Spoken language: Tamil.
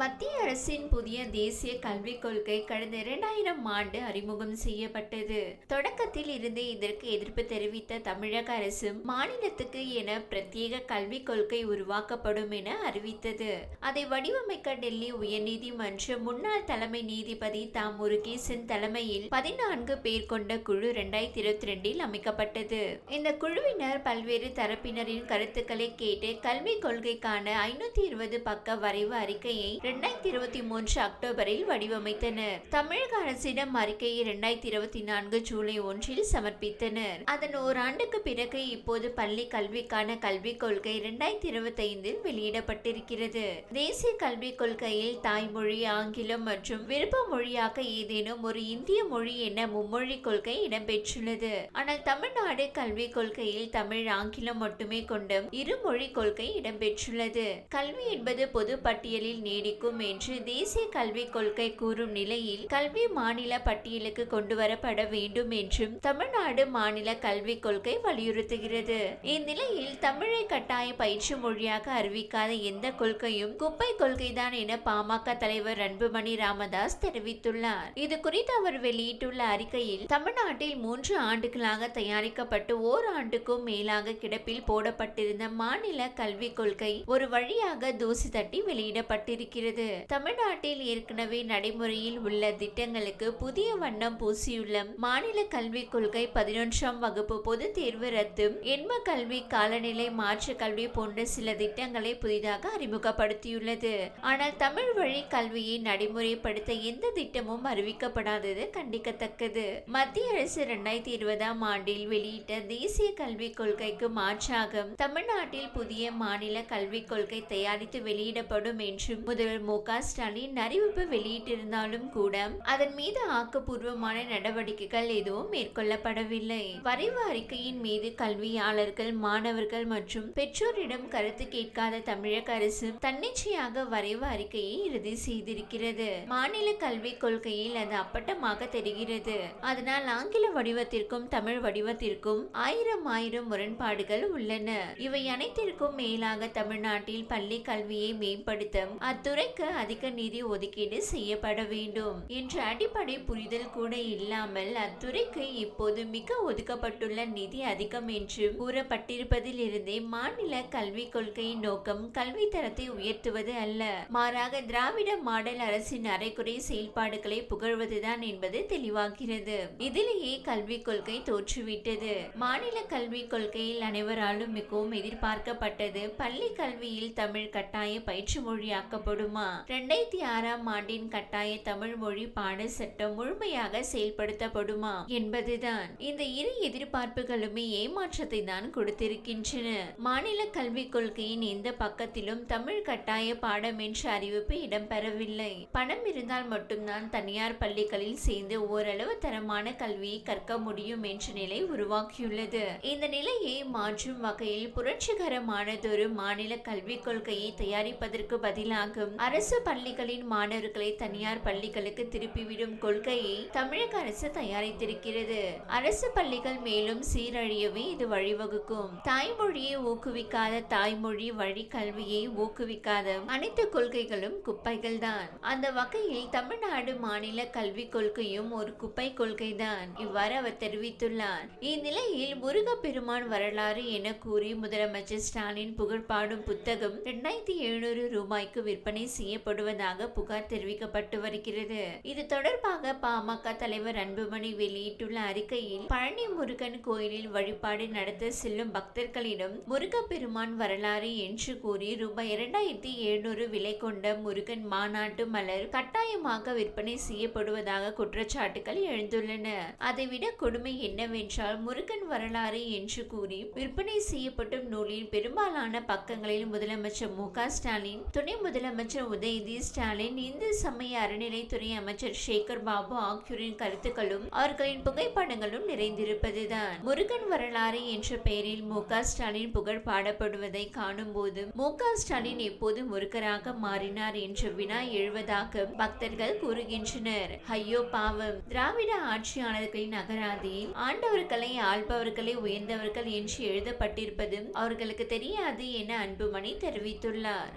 மத்திய அரசின் புதிய தேசிய கல்விக் கொள்கை கடந்த இரண்டாயிரம் ஆண்டு அறிமுகம் செய்யப்பட்டது. தொடக்கத்தில் இருந்தே இதற்கு எதிர்ப்பு தெரிவித்த தமிழக அரசு மாநிலத்துக்கு என பிரத்யேக கல்விக் கொள்கை உருவாக்கப்படும் என அறிவித்தது. அதை வடிவமைக்க டெல்லி உயர்நீதிமன்ற முன்னாள் தலைமை நீதிபதி தாம் முருகேசன் தலைமையில் பதினான்கு பேர் கொண்ட குழு இரண்டாயிரத்தி இருபத்தி ரெண்டில் அமைக்கப்பட்டது. இந்த குழுவினர் பல்வேறு தரப்பினரின் கருத்துக்களை கேட்டு கல்விக் கொள்கைக்கான ஐநூத்தி இருபது பக்க வரைவு அறிக்கையை இரண்டாயிரத்தி இருபத்தி மூன்று அக்டோபரில் வடிவமைத்தனர். தமிழக அரசிடம் அறிக்கையை இரண்டாயிரத்தி இருபத்தி நான்கு ஜூலை ஒன்றில் சமர்ப்பித்தனர். அதன் ஓராண்டுக்கு பிறகு இப்போது பள்ளி கல்விக்கான கல்விக் கொள்கை இரண்டாயிரத்தி இருபத்தி ஐந்தில் வெளியிடப்பட்டிருக்கிறது. தேசிய கல்விக் கொள்கையில் தாய்மொழி ஆங்கிலம் மற்றும் விருப்ப மொழியாக ஏதேனும் ஒரு இந்திய மொழி என மும்மொழி கொள்கை இடம்பெற்றுள்ளது. ஆனால் தமிழ்நாடு கல்விக் கொள்கையில் தமிழ் ஆங்கிலம் மட்டுமே கொண்டும் இருமொழி கொள்கை இடம்பெற்றுள்ளது. கல்வி என்பது பொது பட்டியலில் நீடிக்கும் என்று தேசிய கல்விக் கொள்கை கூறும் நிலையில் கல்வி மாநில பட்டியலுக்கு கொண்டு வரப்பட வேண்டும் என்றும் தமிழ்நாடு மாநில கல்விக் கொள்கை வலியுறுத்துகிறது. இந்நிலையில் தமிழை கட்டாய பயிற்சி மொழியாக அறிவிக்காத எந்த கொள்கையும் குப்பை கொள்கைதான் என பாமக தலைவர் அன்புமணி ராமதாஸ் தெரிவித்துள்ளார். இது குறித்து அவர் வெளியிட்டுள்ள அறிக்கையில் தமிழ்நாட்டில் மூன்று ஆண்டுகளாக தயாரிக்கப்பட்டு ஓராண்டுக்கும் மேலாக கிடப்பில் போடப்பட்டிருந்த மாநில கல்விக் கொள்கை ஒரு வழியாக தூசி தட்டி வெளியிடப்பட்டிருக்கிறது. தமிழ்நாட்டில் ஏற்கனவே நடைமுறையில் உள்ள திட்டங்களுக்கு புதிய வண்ணம் பூசியுள்ள மாநில கல்விக் கொள்கை பதினொன்றாம் வகுப்பு பொது தேர்வு ரத்து. எண்ம கல்வி காலநிலை மாற்று கல்வி போன்ற சில திட்டங்களை புதிதாக அறிமுகப்படுத்தியுள்ளது. ஆனால் தமிழ் வழி கல்வியை நடைமுறைப்படுத்த எந்த திட்டமும் அறிவிக்கப்படாதது கண்டிக்கத்தக்கது. மத்திய அரசு இரண்டாயிரத்தி இருபதாம் ஆண்டில் வெளியிட்ட தேசிய கல்விக் கொள்கைக்கு மாற்றாக தமிழ்நாட்டில் புதிய மாநில கல்விக் கொள்கை தயாரித்து வெளியிடப்படும் என்றும் முதல்வர் முதல்வர் மு க ஸ்டாலின் அறிவிப்பு வெளியிட்டிருந்தாலும் கூட அதன் மீது ஆக்கப்பூர்வமான நடவடிக்கைகள் எதுவும் மேற்கொள்ளப்படவில்லை. வரைவு அறிக்கையின் மீது கல்வியாளர்கள் மாணவர்கள் மற்றும் பெற்றோரிடம் கருத்து கேட்காத தமிழக அரசு தன்னிச்சையாக வரைவு அறிக்கையை இறுதி செய்திருக்கிறது. மாநில கல்விக் கொள்கையில் அது அப்பட்டமாக தெரிகிறது. அதனால் ஆங்கில வடிவத்திற்கும் தமிழ் வடிவத்திற்கும் ஆயிரம் ஆயிரம் முரண்பாடுகள் உள்ளன. இவை அனைத்திற்கும் மேலாக தமிழ்நாட்டில் பள்ளி கல்வியை மேம்படுத்த அத்துறை அத்துறைக்கு அதிக நிதி ஒதுக்கீடு செய்யப்பட வேண்டும் என்ற அடிப்படை புரிதல் கூட இல்லாமல் அத்துறைக்கு இப்போது மிக ஒதுக்கப்பட்டுள்ள நிதி அதிகம் என்று கூறப்பட்டிருப்பதில் இருந்தே மாநில கல்விக் கொள்கையின் நோக்கம் கல்வி தரத்தை உயர்த்துவது அல்ல. மாறாக திராவிட மாடல் அரசின் அரைக்குறை செயல்பாடுகளை புகழ்வதுதான் என்பது தெளிவாகிறது. இதிலேயே கல்விக் கொள்கை தோற்றுவிட்டது. மாநில கல்விக் கொள்கையில் அனைவராலும் மிகவும் எதிர்பார்க்கப்பட்டது பள்ளி கல்வியில் தமிழ் கட்டாய பயிற்சி மொழியாக்கப்படும் இரண்டாயிரத்தி ஆறாம் ஆண்டின் கட்டாய தமிழ் மொழி பாட சட்டம் முழுமையாக செயல்படுத்தப்படுமா என்பதுதான். இந்த இரு எதிர்பார்ப்புகளுமே ஏமாற்றத்தை தான் கொடுத்திருக்கின்றன. மாநில கல்விக் கொள்கையின் எந்த பக்கத்திலும் தமிழ் கட்டாய பாடம் என்ற அறிவிப்பு இடம்பெறவில்லை. பணம் இருந்தால் மட்டும்தான் தனியார் பள்ளிகளில் சேர்ந்து ஓரளவு தரமான கல்வியை கற்க முடியும் என்ற நிலை உருவாக்கியுள்ளது. இந்த நிலையை மாற்றும் வகையில் புரட்சிகரமானதொரு மாநில கல்விக் கொள்கையை தயாரிப்பதற்கு பதிலாக அரசு பள்ளிகளின் மாணவர்களை தனியார் பள்ளிகளுக்கு திருப்பிவிடும் கொள்கையை தமிழக அரசு தயாரித்திருக்கிறது. அரசு பள்ளிகள் மேலும் சீரழியவே இது வழிவகுக்கும். தாய்மொழியை ஊக்குவிக்காத தாய்மொழி வழி கல்வியை ஊக்குவிக்காத அனைத்து கொள்கைகளும் குப்பைகள் தான் அந்த வகையில் தமிழ்நாடு மாநில கல்விக் கொள்கையும் ஒரு குப்பை கொள்கைதான் இவ்வாறு அவர் தெரிவித்துள்ளார். இந்நிலையில் முருகப்பெருமான் வரலாறு என கூறி முதலமைச்சர் ஸ்டாலின் புகழ்பாடும் புத்தகம் இரண்டாயிரத்தி எழுநூறு ரூபாய்க்கு விற்பனை செய்யப்படுவதாக புகார் தெரிவிக்கப்பட்டு வருகிறது. இது தொடர்பாக பாமக தலைவர் அன்புமணி வெளியிட்டுள்ள அறிக்கையில் பழனி முருகன் கோயிலில் வழிபாடு நடத்த செல்லும் பக்தர்களிடம் முருகப்பெருமான் வரலாறு என்று கூறி ரூபாய் இரண்டாயிரத்தி எழுநூறு விலை கொண்ட முருகன் மாநாட்டு மலர் கட்டாயமாக விற்பனை செய்யப்படுவதாக குற்றச்சாட்டுகள் எழுந்துள்ளன. அதைவிட கொடுமை என்னவென்றால் முருகன் வரலாறு என்று கூறி விற்பனை செய்யப்படும் நூலின் பெரும்பாலான பக்கங்களில் முதலமைச்சர் மு க ஸ்டாலின் துணை முதலமைச்சர் உதயநிதி ஸ்டாலின் இந்து சமய அறநிலைத்துறை அமைச்சர் சேகர் பாபு ஆகியோரின் கருத்துக்களும் அவர்களின் புகைப்படங்களும் நிறைந்திருப்பதுதான். முருகன் வரலாறு என்ற பெயரில் மு ஸ்டாலின் புகழ் பாடப்படுவதை காணும் போது மு ஸ்டாலின் எப்போது முருகராக மாறினார் என்ற வினா எழுவதாக பக்தர்கள் கூறுகின்றனர். ஐயோ பாவம்! திராவிட ஆட்சியாளர்களின் அகராதி ஆண்டவர்களை ஆள்பவர்களை உயர்ந்தவர்கள் என்று எழுதப்பட்டிருப்பது அவர்களுக்கு தெரியாது என அன்புமணி தெரிவித்துள்ளார்.